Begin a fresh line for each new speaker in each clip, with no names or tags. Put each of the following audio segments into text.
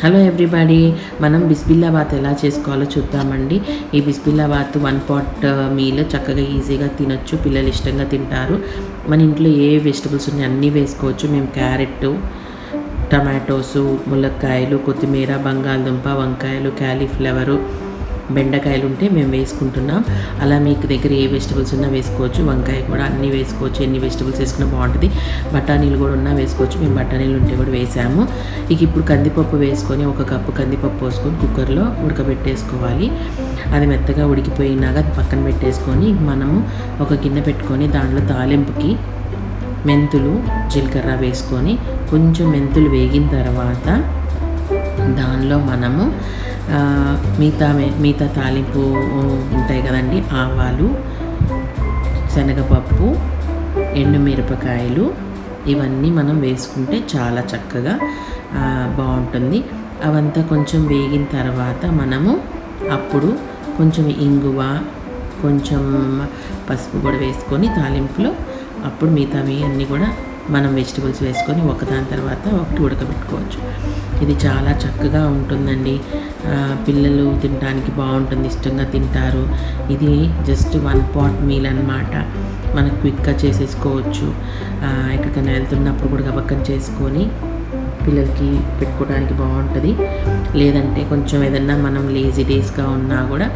Hello everybody మనం బిస్బిల్లాబాత్ ఎలా చేసుకోవాలో చూద్దామండి. ఈ bisibelebath one pot meal uh, చక్కగా ఈజీగా తినొచ్చు పిల్లలు ఇష్టంగా తింటారు. మన ఇంట్లో ఏ వెజిటబుల్స్ ఉన్నాయి అన్నీ వేసుకోవచ్చు. మేము క్యారెట్ టమాటోసు ములక్కాయలు కొత్తిమీర బంగాళదుంప వంకాయలు క్యాలీఫ్లవరు బెండకాయలు ఉంటే మేము వేసుకుంటున్నాం. అలా మీకు దగ్గర ఏ వెజిటబుల్స్ ఉన్నా వేసుకోవచ్చు. వంకాయ కూడా అన్నీ వేసుకోవచ్చు. ఎన్ని వెజిటబుల్స్ వేసుకున్నా బాగుంటుంది. బఠానీలు కూడా ఉన్నా వేసుకోవచ్చు. మేము బఠానీలు ఉంటే కూడా వేసాము. ఇక ఇప్పుడు కందిపప్పు వేసుకొని ఒక కప్పు కందిపప్పు వేసుకొని కుక్కర్లో ఉడకబెట్టేసుకోవాలి. అది మెత్తగా ఉడికిపోయినాక అది పక్కన పెట్టేసుకొని మనము ఒక గిన్నె పెట్టుకొని దాంట్లో తాలింపుకి మెంతులు జీలకర్ర వేసుకొని కొంచెం మెంతులు వేగిన తర్వాత దానిలో మనము మిగతా మిగతా తాలింపు ఉంటాయి కదండి. ఆవాలు శనగపప్పు ఎండుమిరపకాయలు ఇవన్నీ మనం వేసుకుంటే చాలా చక్కగా బాగుంటుంది. అవంతా కొంచెం వేగిన తర్వాత మనము అప్పుడు కొంచెం ఇంగువ కొంచెం పసుపు కూడా వేసుకొని తాలింపులో అప్పుడు మిగతావి అన్నీ కూడా మనం వెజిటబుల్స్ వేసుకొని ఒకదాని తర్వాత ఒకటి ఉడకబెట్టుకోవచ్చు. ఇది చాలా చక్కగా ఉంటుందండి. పిల్లలు తినడానికి బాగుంటుంది ఇష్టంగా తింటారు. ఇది జస్ట్ వన్ పాట్ మీల్ అన్నమాట. మనకు క్విక్గా చేసేసుకోవచ్చు. ఎక్కడికైనా వెళ్తున్నప్పుడు కూడా గబక్కన చేసుకొని పిల్లలకి పెట్టుకోవడానికి బాగుంటుంది. లేదంటే కొంచెం ఏదన్నా మనం లేజీ డేస్గా ఉన్నా కూడా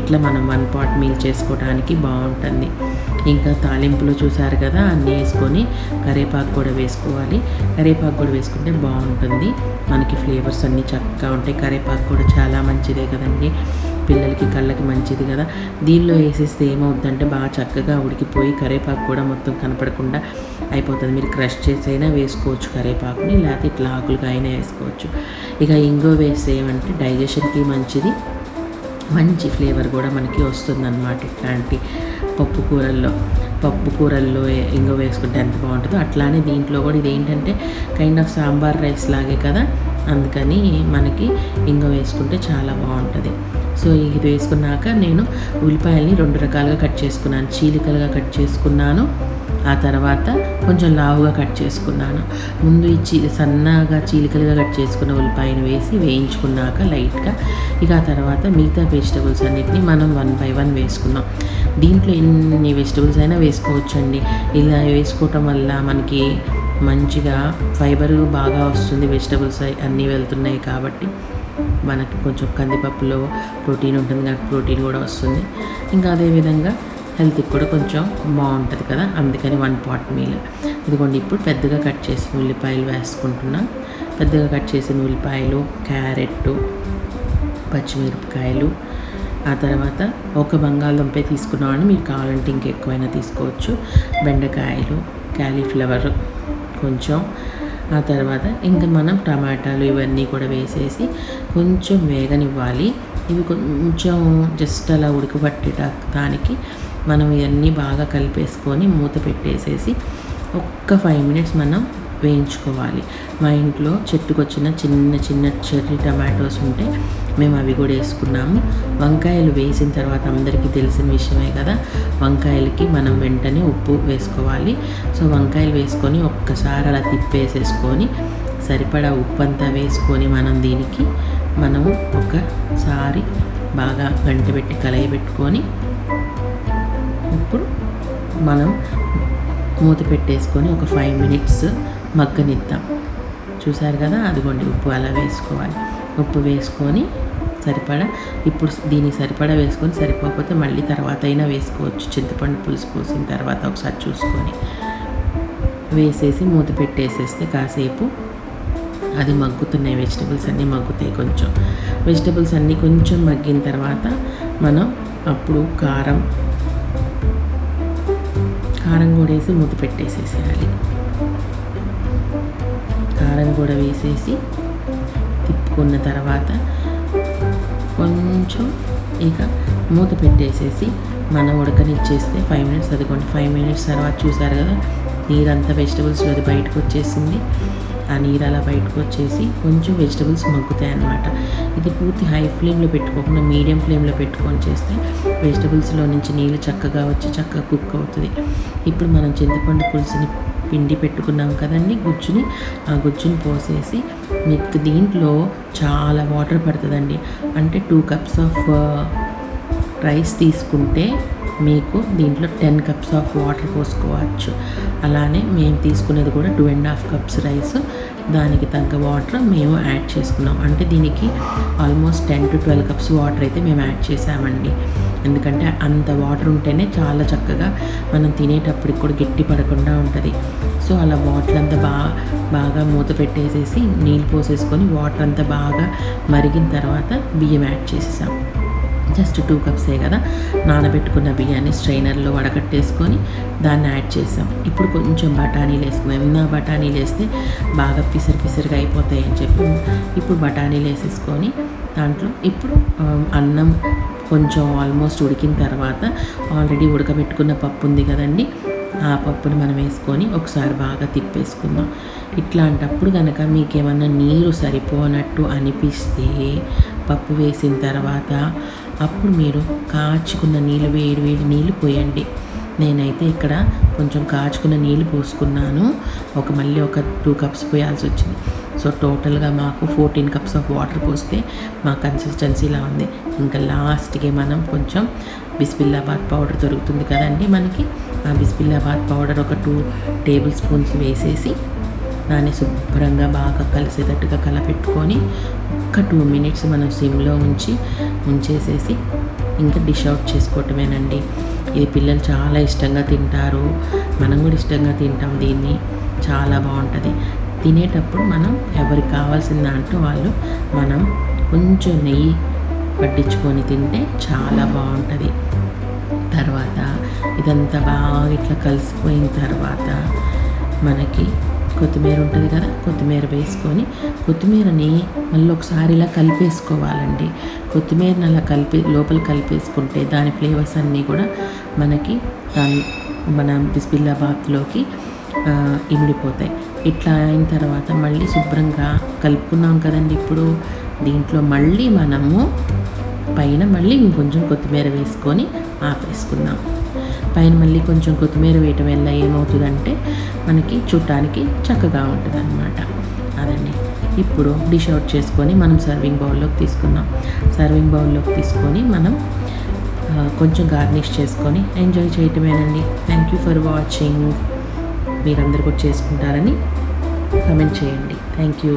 ఇట్లా మనం వన్ పాట్ మీల్ చేసుకోవడానికి బాగుంటుంది. ఇంకా తాలింపులో చూసారు కదా అన్నీ వేసుకొని కరివేపాకు కూడా వేసుకోవాలి. కరివేపాకు కూడా వేసుకుంటే బాగుంటుంది. మనకి ఫ్లేవర్స్ అన్నీ చక్కగా ఉంటాయి. కరేపాకు కూడా చాలా మంచిదే కదండి. పిల్లలకి కళ్ళకి మంచిది కదా. దీనిలో వేసేస్తే ఏమవుద్దంటే బాగా చక్కగా ఉడికిపోయి కరేపాకు కూడా మొత్తం కనపడకుండా అయిపోతుంది. మీరు క్రష్ చేసైనా వేసుకోవచ్చు కరివేపాకుని లేకపోతే ఇట్లా ఆకులుగా అయినా వేసుకోవచ్చు. ఇక ఇంగో వేస్తే ఏమంటే డైజెషన్కి మంచిది. మంచి ఫ్లేవర్ కూడా మనకి వస్తుందన్నమాట ఇట్లాంటి పప్పు కూరల్లో. పప్పు కూరల్లో ఇంగ వేసుకుంటే ఎంత బాగుంటుందో. అట్లానే దీంట్లో కూడా ఇది ఏంటంటే కైండ్ ఆఫ్ సాంబార్ రైస్ లాగే కదా? అందుకని మనకి ఇంగ వేసుకుంటే చాలా బాగుంటుంది. సో ఇది వేసుకున్నాక నేను ఉల్లిపాయల్ని రెండు రకాలుగా కట్ చేసుకున్నాను. చీలికలుగా కట్ చేసుకున్నాను. ఆ తర్వాత కొంచెం లావుగా కట్ చేసుకున్నాను. ముందు ఈ చీ సన్నగా చీలికలుగా కట్ చేసుకున్న ఉల్లిపాయను వేసి వేయించుకున్నాక లైట్గా ఇక ఆ తర్వాత మిగతా వెజిటబుల్స్ అన్నిటిని మనం వన్ బై వన్ వేసుకున్నాం. దీంట్లో ఎన్ని వెజిటబుల్స్ అయినా వేసుకోవచ్చండి. ఇలా వేసుకోవటం వల్ల మనకి మంచిగా ఫైబర్ బాగా వస్తుంది వెజిటబుల్స్ అన్నీ వెళ్తున్నాయి కాబట్టి మనకి కొంచెం కందిపప్పులో ప్రోటీన్ ఉంటుంది కాబట్టి ప్రోటీన్ కూడా వస్తుంది. ఇంకా అదేవిధంగా హెల్త్కి కూడా కొంచెం బాగుంటుంది కదా? అందుకని వన్ పాట్ మీల్. ఇదిగోండి ఇప్పుడు పెద్దగా కట్ చేసిన ఉల్లిపాయలు వేసుకుంటున్నాం. పెద్దగా కట్ చేసిన ఉల్లిపాయలు క్యారెట్ పచ్చిమిరపకాయలు ఆ తర్వాత ఒక బంగాళదుంపే తీసుకున్నామని మీరు కావాలంటే ఇంకెక్కువైనా తీసుకోవచ్చు. బెండకాయలు క్యాలీఫ్లవర్ కొంచెం. ఆ తర్వాత ఇంకా మనం టమాటాలు ఇవన్నీ కూడా వేసేసి కొంచెం వేగనివ్వాలి. ఇవి కొంచెం జస్ట్ అలా ఉడకబట్టేటానికి మనం ఇవన్నీ బాగా కలిపేసుకొని మూత పెట్టేసేసి ఒక్క ఫైవ్ మినిట్స్ మనం వేయించుకోవాలి. మా ఇంట్లో చెట్టుకొచ్చిన చిన్న చిన్న చెర్రీ టమాటోస్ ఉంటే మేము అవి కూడా వేసుకున్నాము. వంకాయలు వేసిన తర్వాత అందరికీ తెలిసిన విషయమే కదా వంకాయలకి మనం వెంటనే ఉప్పు వేసుకోవాలి. సో వంకాయలు వేసుకొని ఒక్కసారి అలా తిప్పేసేసుకొని సరిపడా ఉప్పు అంతా వేసుకొని మనం దీనికి మనము ఒకసారి బాగా గంట పెట్టి కలయి పెట్టుకొని ఇప్పుడు మనం మూత పెట్టేసుకొని ఒక ఫైవ్ మినిట్స్ మగ్గనిద్దాం. చూసారు కదా? అదిగోండి ఉప్పు అలా వేసుకోవాలి. ఉప్పు వేసుకొని సరిపడా ఇప్పుడు దీనికి సరిపడా వేసుకొని సరిపోకపోతే మళ్ళీ తర్వాత అయినా వేసుకోవచ్చు. చింతపండు పులుసు పోసిన తర్వాత ఒకసారి చూసుకొని వేసేసి మూత పెట్టేసేస్తే కాసేపు అది మగ్గుతున్నాయి. వెజిటబుల్స్ అన్నీ మగ్గుతాయి కొంచెం. వెజిటబుల్స్ అన్నీ కొంచెం మగ్గిన తర్వాత మనం అప్పుడు కారం కారం కూడా వేసి మూత పెట్టేసేసేయాలి. కారం కూడా వేసేసి తిప్పుకున్న తర్వాత కొంచెం ఇక మూత పెట్టేసేసి మనం ఉడకనిచ్చేస్తే ఫైవ్ మినిట్స్ అదిగోండి ఫైవ్ మినిట్స్ తర్వాత చూసారు కదా నీరంతా వెజిటబుల్స్ అది బయటకు వచ్చేసింది. ఆ నీరు అలా బయటకు వచ్చేసి కొంచెం వెజిటబుల్స్ మగ్గుతాయి అన్నమాట. ఇది పూర్తి హై ఫ్లేమ్లో పెట్టుకోకుండా మీడియం ఫ్లేమ్లో పెట్టుకొని చేస్తే వెజిటబుల్స్లో నుంచి నీళ్ళు చక్కగా వచ్చి చక్కగా కుక్ అవుతుంది. ఇప్పుడు మనం చింతపండు పులుసుని పిండి పెట్టుకున్నాం కదండి గుజ్జుని ఆ గుజ్జుని పోసేసి మీకు దీంట్లో చాలా వాటర్ పడుతుందండి. అంటే టూ కప్స్ ఆఫ్ రైస్ తీసుకుంటే మీకు దీంట్లో టెన్ కప్స్ ఆఫ్ వాటర్ పోసుకోవచ్చు. అలానే మేము తీసుకునేది కూడా two and half cups rice దానికి తగ్గ వాటర్ మేము యాడ్ చేసుకున్నాం. అంటే దీనికి almost ten to twelve cups water అయితే మేము యాడ్ చేసామండి ఎందుకంటే అంత వాటర్ ఉంటేనే చాలా చక్కగా మనం తినేటప్పటికి కూడా గట్టి పడకుండా ఉంటుంది. సో అలా వాటర్ అంతా బాగా బాగా మూత పెట్టేసేసి నీళ్ళు పోసేసుకొని వాటర్ అంతా బాగా మరిగిన తర్వాత బియ్యం యాడ్ చేసేసాం. జస్ట్ టూ కప్సే కదా. నానబెట్టుకున్న బియ్యాన్ని స్ట్రైనర్లో వడకట్టేసుకొని దాన్ని యాడ్ చేసాం. ఇప్పుడు కొంచెం బఠానీలు వేసుకున్నాం. ఏమన్నా బఠానీలు వేస్తే బాగా పిసరి పిసరిగా అయిపోతాయి అని చెప్పి ఇప్పుడు బఠానీలు వేసేసుకొని దాంట్లో ఇప్పుడు అన్నం కొంచెం ఆల్మోస్ట్ ఉడికిన తర్వాత ఆల్రెడీ ఉడకబెట్టుకున్న పప్పు ఉంది కదండి. ఆ పప్పుని మనం వేసుకొని ఒకసారి బాగా తిప్పేసుకుందాం. ఇట్లాంటప్పుడు కనుక మీకేమన్నా నీరు సరిపోనట్టు అనిపిస్తే పప్పు వేసిన తర్వాత అప్పుడు మీరు కాచుకున్న నీళ్ళు వేడి వేడి నీళ్ళు పోయండి. నేనైతే ఇక్కడ కొంచెం కాచుకున్న నీళ్ళు పోసుకున్నాను. ఒక మళ్ళీ ఒక టూ కప్స్ పోయాల్సి వచ్చింది. సో టోటల్గా మాకు ఫోర్టీన్ కప్స్ ఆఫ్ వాటర్ పోస్తే మా కన్సిస్టెన్సీ ఇలా ఉంది. ఇంకా లాస్ట్కి మనం కొంచెం బిస్బిల్లాబాద్ పౌడర్ దొరుకుతుంది కదండి మనకి. ఆ బిస్బిల్లాబాద్ పౌడర్ ఒక టూ టేబుల్ స్పూన్స్ వేసేసి దాన్ని శుభ్రంగా బాగా కలిసేటట్టుగా కలపెట్టుకొని ఒక్క టూ మినిట్స్ మనం సిమ్లో ఉంచి ఉంచేసేసి ఇంకా డిష్ అవుట్ చేసుకోవటమేనండి. ఇది పిల్లలు చాలా ఇష్టంగా తింటారు. మనం కూడా ఇష్టంగా తింటాం దీన్ని. చాలా బాగుంటుంది. తినేటప్పుడు మనం ఎవరికి కావాల్సిన దాంట్లో వాళ్ళు మనం కొంచెం నెయ్యి పట్టించుకొని తింటే చాలా బాగుంటుంది. తర్వాత ఇదంతా బాగా ఇట్లా కలిసిపోయిన తర్వాత మనకి కొత్తిమీర ఉంటుంది కదా కొత్తిమీర వేసుకొని కొత్తిమీరని మళ్ళీ ఒకసారి ఇలా కలిపేసుకోవాలండి. కొత్తిమీరని అలా కలిపి లోపల కలిపేసుకుంటే దాని ఫ్లేవర్స్ అన్నీ కూడా మనకి దాని మన బిస్బిల్లా బాత్లోకి ఇమిడిపోతాయి. ఇట్లా అయిన తర్వాత మళ్ళీ శుభ్రంగా కలుపుకున్నాం కదండి ఇప్పుడు. దీంట్లో మళ్ళీ మనము పైన మళ్ళీ ఇంకొంచెం కొత్తిమీర వేసుకొని ఆపేసుకుందాం. పైన మళ్ళీ కొంచెం కొత్తిమీర వేయటం వల్ల ఏమవుతుందంటే మనకి చూడటానికి చక్కగా ఉంటుంది అనమాట అదండి. ఇప్పుడు డిష్ అవుట్ చేసుకొని మనం సర్వింగ్ బౌల్లోకి తీసుకుందాం. సర్వింగ్ బౌల్లోకి తీసుకొని మనం కొంచెం గార్నిష్ చేసుకొని ఎంజాయ్ చేయటమేనండి. థ్యాంక్ యూ ఫర్ వాచింగ్ మీరందరూ కూడా చేసుకుంటారని కమెంట్ చేయండి. Thank you